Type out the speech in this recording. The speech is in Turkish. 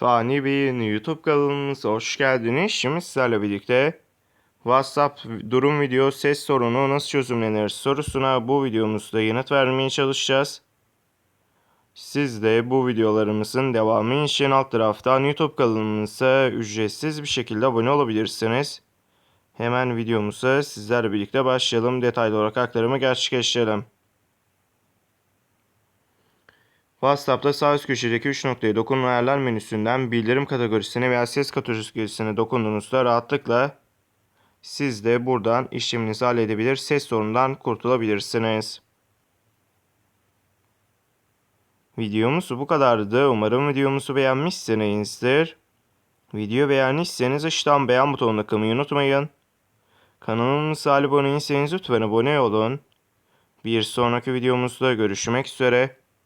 Fani Bey'in YouTube kanalımıza hoş geldiniz. Şimdi sizlerle birlikte WhatsApp durum video ses sorunu nasıl çözümlenir sorusuna bu videomuzda yanıt vermeye çalışacağız. Siz de bu videolarımızın devamı için alt taraftan YouTube kanalımıza ücretsiz bir şekilde abone olabilirsiniz. Hemen videomuza sizlerle birlikte başlayalım. Detaylı olarak aktarımı gerçekleştirelim. WhatsApp'ta sağ üst köşedeki 3 noktaya dokunun ayarlar menüsünden bildirim kategorisine veya ses kategorisine dokunduğunuzda rahatlıkla siz de buradan işleminizi halledebilir, ses sorunundan kurtulabilirsiniz. Videomuz bu kadardı. Umarım videomuzu beğenmişsinizdir. Video beğendiyseniz aşağıdan beğen butonuna kılmayı unutmayın. Kanalımıza abone değilseniz lütfen abone olun. Bir sonraki videomuzda görüşmek üzere.